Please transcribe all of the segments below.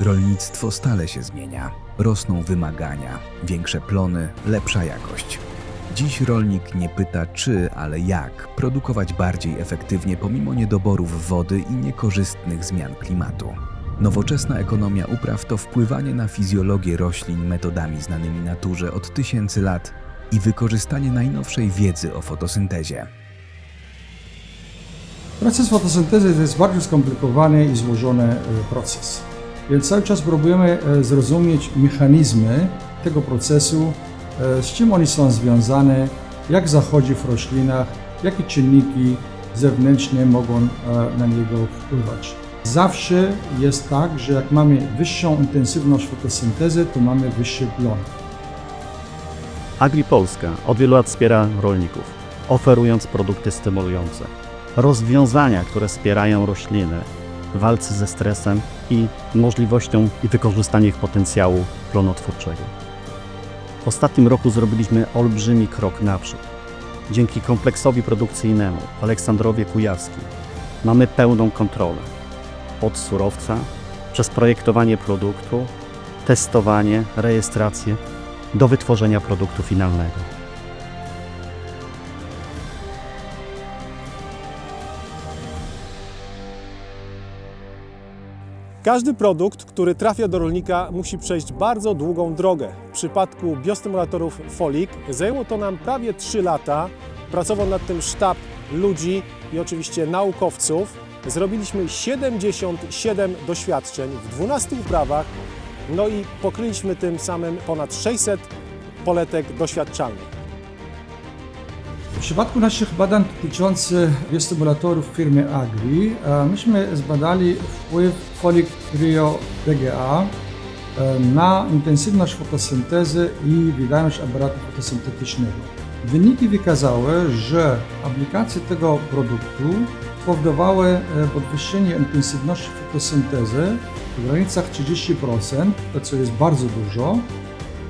Rolnictwo stale się zmienia. Rosną wymagania, większe plony, lepsza jakość. Dziś rolnik nie pyta czy, ale jak produkować bardziej efektywnie pomimo niedoborów wody i niekorzystnych zmian klimatu. Nowoczesna ekonomia upraw to wpływanie na fizjologię roślin metodami znanymi naturze od tysięcy lat i wykorzystanie najnowszej wiedzy o fotosyntezie. Proces fotosyntezy to jest bardzo skomplikowany i złożony e, proces. Więc cały czas próbujemy e, zrozumieć mechanizmy tego procesu, e, z czym one są związane, jak zachodzi w roślinach, jakie czynniki zewnętrzne mogą e, na niego wpływać. Zawsze jest tak, że jak mamy wyższą intensywność fotosyntezy, to mamy wyższy plon. AgriPolska od wielu lat wspiera rolników, oferując produkty stymulujące, rozwiązania, które wspierają rośliny walce ze stresem i możliwością i wykorzystania ich potencjału plonotwórczego. W ostatnim roku zrobiliśmy olbrzymi krok naprzód. Dzięki kompleksowi produkcyjnemu Aleksandrowie Kujawskim mamy pełną kontrolę od surowca, przez projektowanie produktu, testowanie, rejestrację, do wytworzenia produktu finalnego. Każdy produkt, który trafia do rolnika, musi przejść bardzo długą drogę. W przypadku biostymulatorów Folik zajęło to nam prawie 3 lata. Pracował nad tym sztab ludzi i oczywiście naukowców. Zrobiliśmy 77 doświadczeń w 12 uprawach, no i pokryliśmy tym samym ponad 600 poletek doświadczalnych. W przypadku naszych badań dotyczących biostymulatorów firmy Agri, e, myśmy zbadali wpływ folik Trio PGA e, na intensywność fotosyntezy i wydajność aparatu fotosyntetycznego. Wyniki wykazały, że aplikacje tego produktu powodowały e, podwyższenie intensywności fotosyntezy w granicach 30%, to co jest bardzo dużo,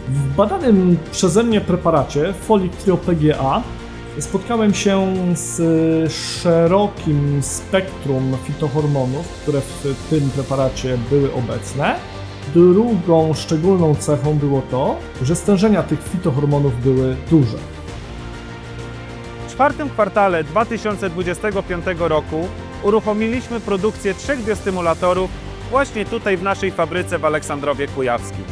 W badanym przeze mnie preparacie Folik Trio PGA spotkałem się z szerokim spektrum fitohormonów, które w tym preparacie były obecne. Drugą szczególną cechą było to, że stężenia tych fitohormonów były duże. W czwartym kwartale 2025 roku uruchomiliśmy produkcję trzech biostymulatorów właśnie tutaj w naszej fabryce w Aleksandrowie Kujawskim.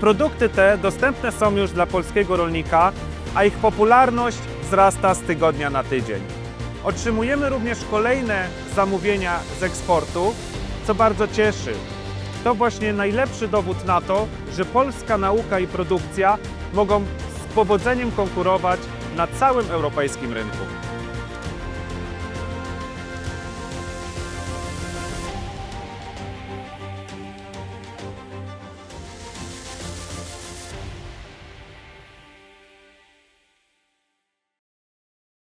Produkty te dostępne są już dla polskiego rolnika, a ich popularność wzrasta z tygodnia na tydzień. Otrzymujemy również kolejne zamówienia z eksportu, co bardzo cieszy. To właśnie najlepszy dowód na to, że polska nauka i produkcja mogą z powodzeniem konkurować na całym europejskim rynku.